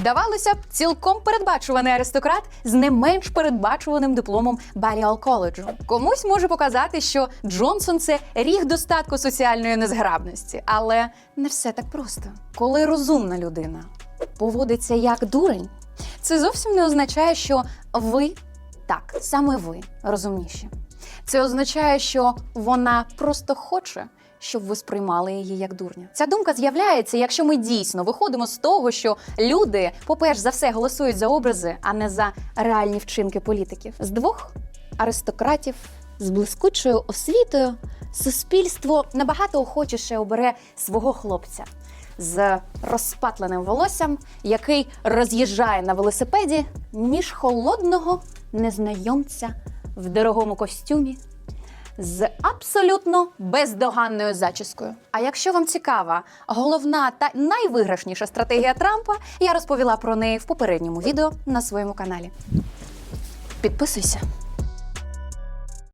Здавалося б, цілком передбачуваний аристократ з не менш передбачуваним дипломом Баліал коледжу. Комусь може показати, що Джонсон це ріг достатку соціальної незграбності, але не все так просто. Коли розумна людина поводиться як дурень, це зовсім не означає, що ви так, саме ви розумніші. Це означає, що вона просто хоче, щоб ви сприймали її як дурня. Ця думка з'являється, якщо ми дійсно виходимо з того, що люди, по-перше, за все голосують за образи, а не за реальні вчинки політиків. З двох аристократів з блискучою освітою суспільство набагато охочіше обере свого хлопця з розпатленим волоссям, який роз'їжджає на велосипеді, ніж холодного незнайомця в дорогому костюмі з абсолютно бездоганною зачіскою. А якщо вам цікава головна та найвиграшніша стратегія Трампа, я розповіла про неї в попередньому відео на своєму каналі. Підписуйся.